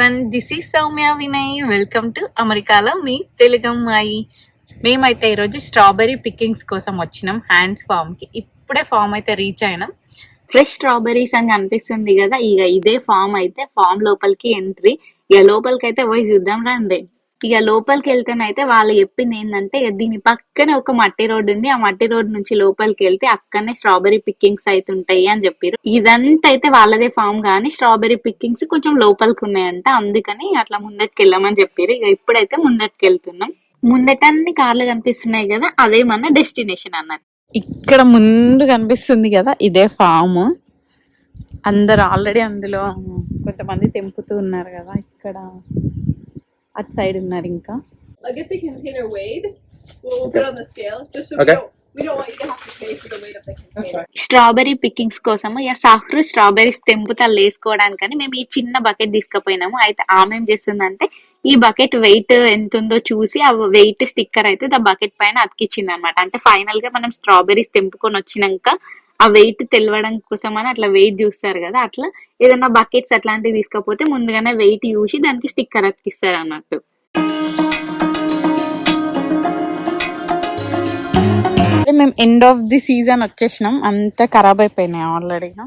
Everyone this is Soumya Vinay welcome to అమెరికాలో మీ తెలుగమ్మాయి మేమైతే ఈరోజు స్ట్రాబెర్రీ పికింగ్స్ కోసం వచ్చినాం హ్యాండ్స్ ఫామ్కి. ఇప్పుడే ఫామ్ అయితే రీచ్ అయినాం. ఫ్రెష్ స్ట్రాబెర్రీస్ అని అనిపిస్తుంది కదా ఇక ఇదే ఫామ్ అయితే ఫామ్ లోపలికి ఎంట్రీ ఇక లోపలికి అయితే పోయి చూద్దాం రండి. ఇక లోపలికి వెళ్తేనైతే వాళ్ళు చెప్పింది ఏంటంటే దీని పక్కనే ఒక మట్టి రోడ్డు ఉంది ఆ మట్టి రోడ్డు నుంచి లోపలికి వెళ్తే అక్కడనే స్ట్రాబెర్రీ పిక్కింగ్స్ అయితే ఉంటాయి అని చెప్పారు ఇదంతా అయితే వాళ్ళదే ఫామ్ కానీ స్ట్రాబెర్రీ పిక్కింగ్స్ కొంచెం లోపలికి ఉన్నాయంట అందుకని అట్లా ముందటికి వెళ్ళామని చెప్పారు ఇక ఇప్పుడైతే ముందటికి వెళ్తున్నాం ముందట అన్ని కార్లు కనిపిస్తున్నాయి కదా అదే మన డెస్టినేషన్ అన్నట్టు. ఇక్కడ ముందు కనిపిస్తుంది కదా ఇదే ఫామ్. అందరు ఆల్రెడీ అందులో కొంతమంది తెంపుతూ ఉన్నారు కదా ఇక్కడ. అటు సైడ్ ఉన్నారు ఇంకా I'll get the container weighed. We'll, we'll put it on the scale just so Okay. we don't we don't want you to have to pay for the weight of the container. Strawberry pickings కోసం ఇక సాఫ్రు strawberries తెంపుతా వేసుకోవడానికని మేము ఈ చిన్న bucket తీసుకుపోయినాము అయితే ఆమె ఏం చేస్తుందంటే ఈ బకెట్ వెయిట్ ఎంత ఉందో చూసి ఆ వెయిట్ స్టిక్కర్ అయితే ఆ బకెట్ పైన అతికిచ్చింది అనమాట అంటే ఫైనల్గా మనం స్ట్రాబెరీస్ తెంపుకొని వచ్చినాక ఆ వెయిట్ తెలవడం కోసం అని అట్లా వెయిట్ చూస్తారు కదా అట్లా ఏదైనా బకెట్స్ అట్లాంటివి తీసుకపోతే ముందుగానే వెయిట్ చూసి దానికి స్టిక్కర్ అతికిస్తారు అన్నట్టు. మేము ఎండ్ ఆఫ్ ది సీజన్ వచ్చేసినాం. అంతా ఖరాబ్ అయిపోయినాయి ఆల్రెడీగా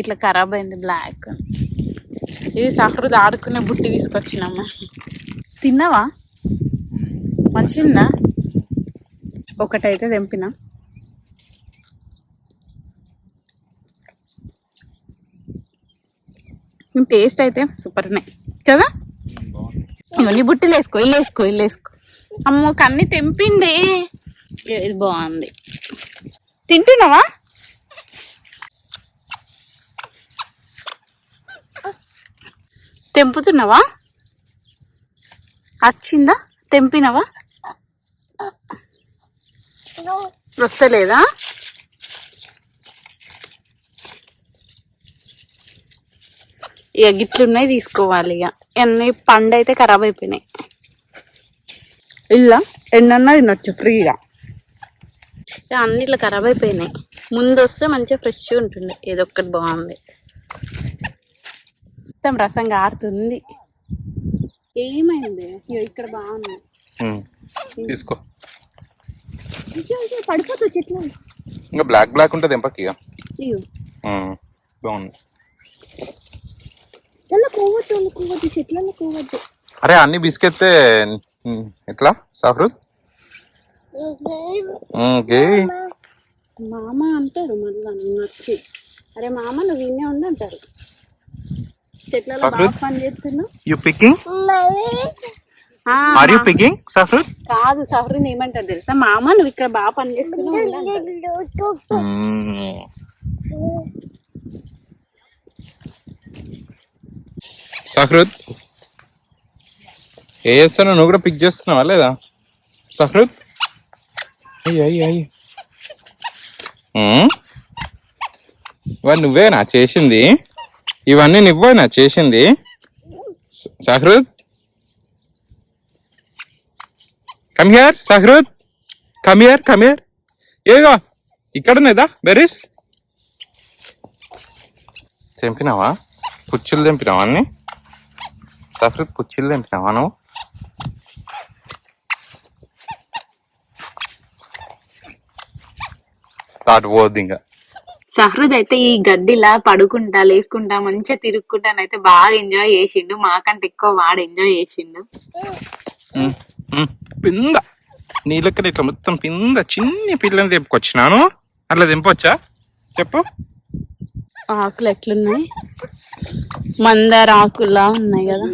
ఇట్లా ఖరాబ్ అయింది బ్లాక్ ఇది సహృద్ ఆడుకునే బుట్టి తీసుకొచ్చినాము తిన్నావా? మంచిగా ఒకటైతే తెంపినా. టేస్ట్ అయితే సూపర్ ఉన్నాయి. కదా? ఇవన్నీ బుట్టిలు వేసుకో ఇల్లు వేసుకో ఇల్లు వేసుకో. అమ్మో కన్ని తెంపిండే. ఇది బాగుంది. తింటున్నావా? తెంపుతున్నావా? వచ్చిందా తెంపినవా? వస్తలేదా? ఇక గిట్లున్నాయి తీసుకోవాలి ఇక. అన్ని పండు అయితే ఖరాబ్ అయిపోయినాయి. ఇలా ఎన్నన్నా తినొచ్చు ఫ్రీగా. ఇక అన్ని ఇట్లా ఖరాబ్ అయిపోయినాయి. ముందు వస్తే మంచిగా ఫ్రెష్ ఉంటుండే ఏదో ఒక్కటి బాగుంది. మొత్తం రసం గారుతుంది. ఏమైంది? ఇక్కడ బాగుంది. ఉమ్, తీసుకో. పడిపోతుంది చెట్లు ఇంకా బ్లాక్ బ్లాక్ ఉంటుంది ఎంపకి బాగుంది. చెట్లలో అరే అన్ని బిస్కెత్తే ఎట్లా? సాఫ్రూద్ ఓకే. మామ అంటారు మళ్ళీ అరే మామ నువ్వు వినే ఉండి అంటారు చెట్లలో బాగా సఫ్రుద్? పని చేస్తున్నావు? యు పికింగ్ ఆ, ఆర్ యు పికింగ్ సాఫ్రూద్ కాదు సఫరిని ఏమంటారు తెలుసా? మామ నువ్వు ఇక్కడ బాగా పని చేస్తున్నావు. సహృద్ ఏ చేస్తున్నావు నువ్వు కూడా పిక్ చేస్తున్నావా లేదా? సహృద్? అయ్యి అయ్యి అయ్యి. ఉమ్. ఇవన్నీ నువ్వేనా చేసింది. ఇవన్నీ నువ్వేనా చేసింది. Sahrud? Come here Sahrud. Come here come here ఏగా ఇక్కడనేదా బెరీస్ తెంపినావా? పుచ్చులు తెంపినావా అన్ని? సఫరత్ పుచ్చులు తెంపినావా నువ్వు తాటు పోద్ది ఇంకా. సహృద్ అయితే ఈ గడ్డిలా పడుకుంటా లేసుకుంటా మంచిగా తిరుక్కుంటానైతే బాగా ఎంజాయ్ చేసిండు. మాకంటే ఎక్కువ వాడు ఎంజాయ్ చేసిండు. పింద. నీ లెక్కన ఇట్లా మొత్తం పింద. చిన్ని పిల్లని తెంపుకొచ్చినాను అట్లా తెంపొచ్చా? చెప్పు. ఆకులు ఎట్లున్నాయి? మందార ఆకులా ఉన్నాయి కదా.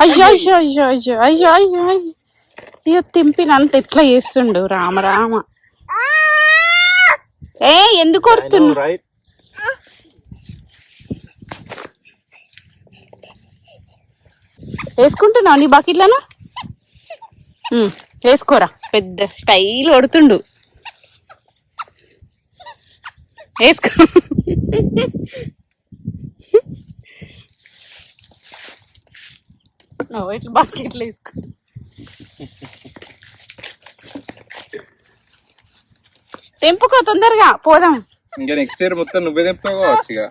అయ్యో అయ్యో అయ్యో అయ్యో అయ్యో అయ్యో అయ్యో. తింపినంత ఎట్లా చేస్తుండు? రామ రామ. ఏ ఎందుకు కొడుతున్నా? రైట్ వేసుకుంటున్నావు నీ బకెట్లను? వేసుకోరా. పెద్ద స్టైల్ కొడుతుండు. వేసుకో. ఓ, ఇట్లా బకెట్లు వేసుకుంటా తెంపుకో తొందరగా పోదాం. ఇంకా నెక్స్ట్ ఇయర్ మొత్తం నువ్వే తెంపుతావు కావచ్చు ఇక?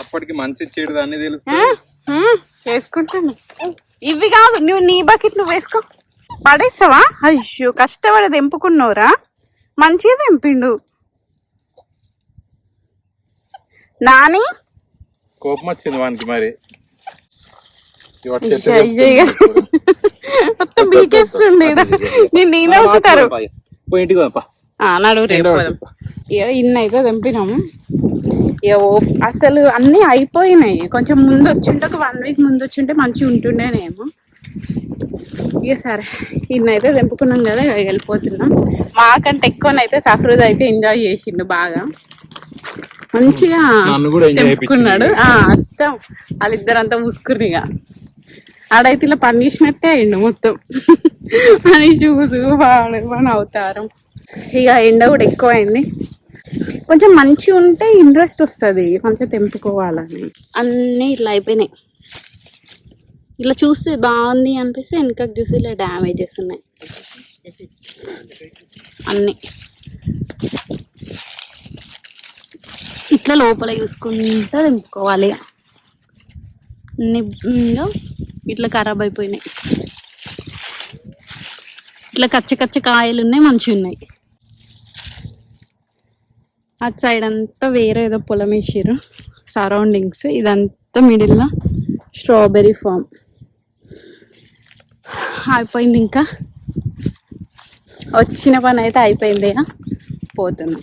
అప్పటికి మంచి చెడు అన్ని తెలుస్తుంది. మ్మ్, వేసుకుంటాను ఇవి కాదు నువ్వు నీ బకెట్ నువ్వు వేసుకో. పడేస్తావా అయ్యో కష్టపడి తెంపుకున్నావురా మంచిగా తెంపిండు. నాని? కోపం వచ్చింది వానికి మరి. మొత్తం బీకేస్తుంది. నేను నేనే వచ్చుతారు రేపు. ఇక ఇన్ని అయితే తెంపినాము. ఇక అసలు అన్నీ అయిపోయినాయి. కొంచెం ముందు వచ్చింటే ఒక వన్ వీక్ ముందు వచ్చింటే మంచిగా ఉంటుండేనేమో ఇక సరే. ఇన్ని అయితే తెంపుకున్నాం కదా ఇక వెళ్ళిపోతున్నాం. మాకంటే ఎక్కువనైతే సహృద్ అయితే ఎంజాయ్ చేసిండు బాగా. మంచిగా నన్ను కూడా enjoy తెంపుకున్నాడు. ఆ, అత్తం వాళ్ళిద్దరంతా ముసుకుర్రు ఇక. ఆడైతే ఇలా పని చేసినట్టే అయిండు మొత్తం. అని షూస్ వాడు మన అవతారం. ఇక ఎండ కూడా ఎక్కువ అయింది కొంచెం మంచిగా ఉంటే ఇంట్రెస్ట్ వస్తుంది. మంచిగా తెంపుకోవాలని. అన్నీ ఇట్లా అయిపోయినాయి. ఇట్లా చూస్తే బాగుంది అనిపిస్తే వెనకకి చూసి ఇలా డ్యామేజెస్ ఉన్నాయి. అన్నీ. ఇట్లా లోపల చూసుకుంటూ దింపుకోవాలి అన్ని ఇట్లా ఖరాబ్ అయిపోయినాయి. ఇట్లా కచ్చ కచ్చ కాయలు ఉన్నాయి మంచిగా ఉన్నాయి. అటు సైడ్ అంతా వేరే ఏదో పొలం వేసారు సరౌండింగ్స్ ఇదంతా మిడిల్లో స్ట్రాబెర్రీ ఫామ్ అయిపోయింది ఇంకా. వచ్చిన పని అయితే అయిపోయింది ఇక. పోతున్నాం.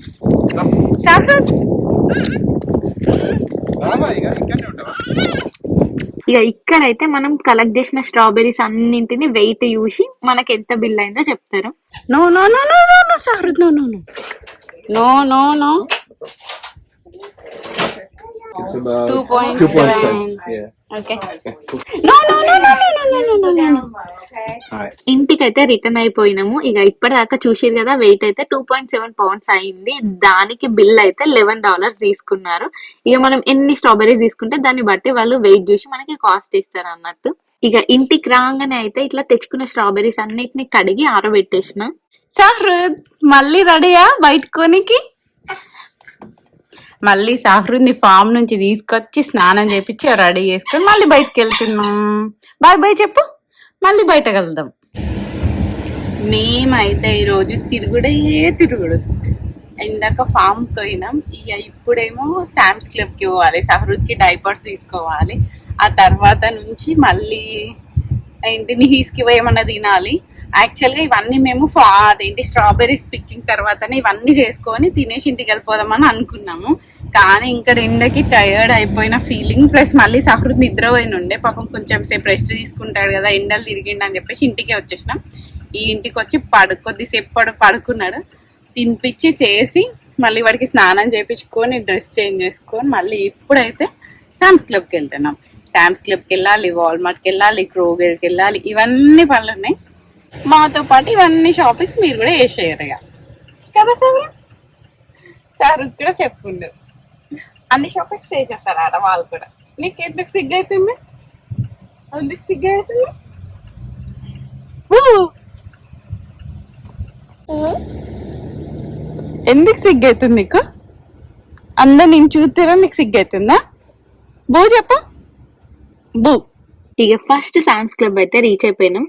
ఇక ఇక్కడైతే మనం కలెక్ట్ చేసిన స్ట్రాబెరీస్ అన్నింటిని వెయిట్ చూసి మనకి ఎంత బిల్ అయిందో చెప్తారు. No no no no no no sir no no no no no no two point 2.7. Yeah. Okay no no no no ఇంటికైతే రిటర్న్ అయిపోయినాము. ఇక ఇప్పటిదాకా చూసారు కదా వెయిట్ అయితే టూ పాయింట్ సెవెన్ పౌండ్స్ అయింది. దానికి బిల్ అయితే లెవెన్ డాలర్స్ తీసుకున్నారు. ఇక మనం ఎన్ని స్ట్రాబెరీస్ తీసుకుంటే దాన్ని బట్టి వాళ్ళు వెయిట్ చూసి మనకి కాస్ట్ ఇస్తారు అన్నట్టు. ఇక ఇంటికి రాగానే అయితే ఇట్లా తెచ్చుకున్న స్ట్రాబెరీస్ అన్నిటిని కడిగి ఆరబెట్టేసిన. సహృద్ మళ్ళీ రెడీయా బయటకోనికి మళ్ళీ సహృద్ని ఫామ్ నుంచి తీసుకొచ్చి స్నానం చేపించి రెడీ చేసుకొని మళ్ళీ బయటకు వెళ్తున్నాం. బాయ్ బాయ్ చెప్పు. మళ్ళీ బయట వెళ్దాం. మేమైతే ఈరోజు తిరుగుడే తిరుగుడు. ఇందాక ఫామ్ పోయినాం. ఇక ఇప్పుడేమో శామ్స్ క్లబ్కి పోవాలి. సహృద్కి డైపర్స్ తీసుకోవాలి. ఆ తర్వాత నుంచి మళ్ళీ ఏంటి నిహీస్కి ఏమన్నా తినాలి. యాక్చువల్గా ఇవన్నీ మేము ఫా అదేంటి స్ట్రాబెర్రీస్ పిక్కింగ్ తర్వాతనే ఇవన్నీ చేసుకొని తినేసి ఇంటికి వెళ్ళిపోదామని అనుకున్నాము. కానీ ఇంకా రెండకి టైర్డ్ అయిపోయిన ఫీలింగ్ ప్లస్ మళ్ళీ సహృద్ నిద్రపోయిన ఉండే పాపం కొంచెం సేపు రెస్ట్ తీసుకుంటాడు కదా ఎండలు తిరిగిండు అని చెప్పేసి ఇంటికే వచ్చేసినాం. ఈ ఇంటికి వచ్చి పడు కొద్దిసేపు పడు పడుకున్నాడు. తినిపించి చేసి మళ్ళీ వాడికి స్నానం చేయించుకొని డ్రెస్ చేంజ్ చేసుకొని మళ్ళీ ఇప్పుడైతే శామ్స్ క్లబ్కి వెళ్తున్నాం. శామ్స్ క్లబ్కి వెళ్ళాలి వాల్మార్ట్కి వెళ్ళాలి క్రోగర్కి వెళ్ళాలి ఇవన్నీ పనులు ఉన్నాయి మాతో పాటు ఇవన్నీ షాపింగ్స్ మీరు కూడా వేసేయరు ఇక. కదా సార్ సార్ కూడా చెప్పుండు. అన్ని షాపింగ్స్ చేసేస్తారు ఆడ వాళ్ళు కూడా. నీకు ఎందుకు సిగ్గు అవుతుంది ఎందుకు సిగ్గు అవుతుంది ఎందుకు సిగ్గు అవుతుంది నీకు? అందరు నేను చూస్తారా నీకు సిగ్గు అవుతుందా బూ చెప్పు. బూ. ఇక ఫస్ట్ సామ్స్ క్లబ్ అయితే రీచ్ అయిపోయినాం.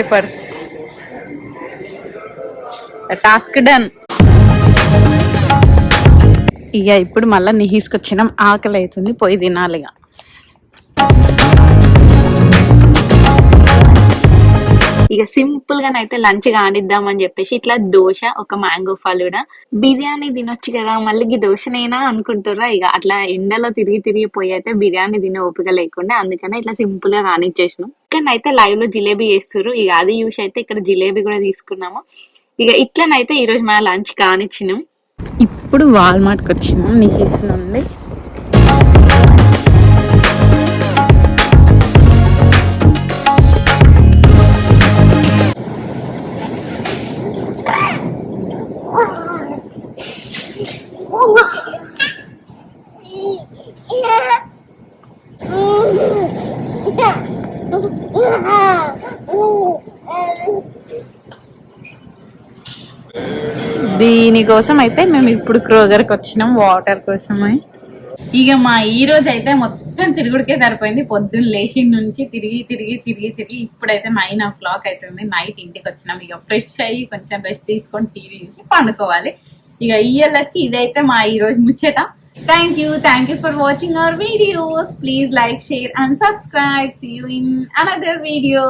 నీ డైపర్స్ టాస్క్ డన్ ఇక ఇప్పుడు మళ్ళీ నిహీసుకొచ్చినాం ఆకలి అవుతుంది పోయి తినాలి ఇక. సింపుల్ గానైతే లంచ్ కానిద్దామని చెప్పేసి ఇట్లా దోశ ఒక మ్యాంగో ఫలూడా బిర్యానీ తినొచ్చు కదా మళ్ళీ దోశనేనా అనుకుంటారా ఇక. అట్లా ఎండలో తిరిగి తిరిగి పోయి అయితే బిర్యానీ తినే ఓపిక లేకుండా అందుకనే ఇట్లా సింపుల్గా కానిచ్చేసినాం. ఇట్లనైతే లైవ్లో జిలేబీ చేస్తారు ఇక అది చూసి అయితే ఇక్కడ జిలేబీ కూడా తీసుకున్నాము. ఇక ఇట్లనైతే ఈ రోజు మన లంచ్ కానిచ్చినాం. ఇప్పుడు వాల్మార్ట్కి వచ్చినాం. నీకు ఇస్తున్నాండి Oh! దీనికోసం అయితే మేము ఇప్పుడు క్రోగర్కి వచ్చినాం వాటర్ కోసమే. ఇక మా ఈ రోజు అయితే మొత్తం తిరుగుడికే సరిపోయింది. పొద్దున్న లేచి నుంచి తిరిగి తిరిగి తిరిగి తిరిగి ఇప్పుడైతే నైన్ ఓ క్లాక్ అవుతుంది నైట్ ఇంటికి వచ్చినాం. ఇక ఫ్రెష్ అయ్యి కొంచెం రెస్ట్ తీసుకొని టీవీ చూసి పండుకోవాలి. ఇక ఇయ్యలకి ఇదైతే మా ఈ రోజు ముచ్చట. Thank you thank you for watching our videos please like share and subscribe see you in another video